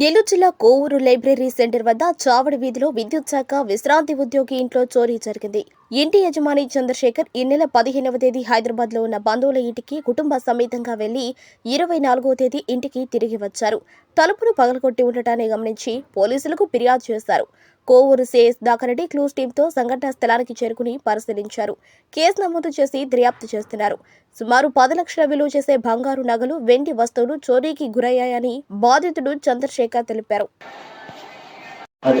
నెల్లూరు జిల్లా Kovur library centre వద్ద చావడి వీధిలో విద్యుత్ శాఖ విశ్రాంతి ఉద్యోగి ఇంట్లో చోరీ జరిగింది. ఇంటి యజమాని చంద్రశేఖర్ ఈ నెల పదిహేనవ తేదీ హైదరాబాద్లో ఉన్న బంధువుల ఇంటికి కుటుంబ సమేతంగా వెళ్ళి ఇరవై నాలుగవ తేదీ ఇంటికి తిరిగి వచ్చారు. తలుపును పగలగొట్టి ఉండటాన్ని గమనించి పోలీసులకు ఫిర్యాదు చేశారు. కోవూరు సిఎస్ దాకరెడ్డి క్లూస్ టీంతో సంఘటనా స్థలానికి చేరుకుని పరిశీలించారు. కేసు నమోదు చేసి దర్యాప్తు చేస్తున్నారు. సుమారు పది లక్షల విలువ చేసే బంగారు నగలు వెండి వస్తువులు చోరీకి గురయ్యాయని బాధితుడు చంద్రశేఖర్ తెలిపారు. అది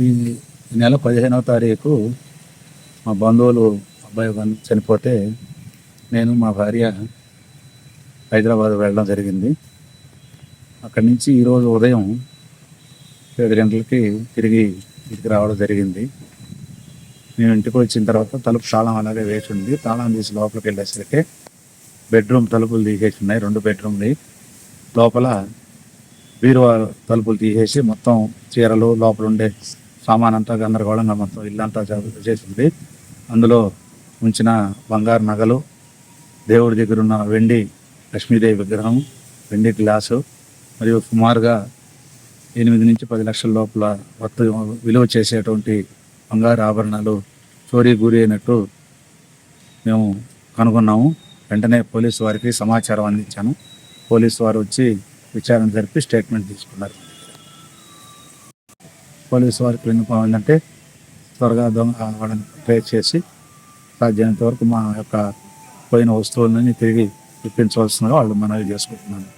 ఈ నెల పదిహేనవ తారీఖు మా బంధువులు అబ్బాయి చనిపోతే నేను మా భార్య హైదరాబాద్ వెళ్ళడం జరిగింది. అక్కడి నుంచి ఈరోజు ఉదయం ఏడు గంటలకి తిరిగి ఇంటికి రావడం జరిగింది. మేము ఇంటికి వచ్చిన తర్వాత తలుపు తాళం అలాగే వేసి ఉంది. తాళం తీసి లోపలికి వెళ్ళేసరికి బెడ్రూమ్ తలుపులు తీసేసి ఉన్నాయి. రెండు బెడ్రూమ్లు. లోపల బీరువా తలుపులు తీసేసి మొత్తం చీరలు లోపల ఉండే సామాన్ అంతా గందరగోళంగా మొత్తం ఇల్లంతా జ- చేసింది. అందులో ఉంచిన బంగారు నగలు దేవుడి దగ్గర ఉన్న వెండి లక్ష్మీదేవి విగ్రహం వెండి గ్లాసు మరియు సుమారుగా ఎనిమిది నుంచి పది లక్షల లోపల వర్త విలువ చేసేటువంటి బంగారు ఆభరణాలు చోరీ గురి అయినట్టు మేము కనుగొన్నాము. వెంటనే పోలీసు వారికి సమాచారం అందించాను. పోలీసు వారు వచ్చి విచారణ జరిపి స్టేట్మెంట్ తీసుకున్నారు. పోలీసు వారికి విన్నపం పోవాలంటే త్వరగా దొంగ వాళ్ళని ట్రేస్ చేసి సాధ్యమైనంత వరకు మా యొక్క పోయిన వస్తువులని తిరిగి ఇప్పించవలసిందిగా వాళ్ళు మనవి చేసుకుంటున్నాను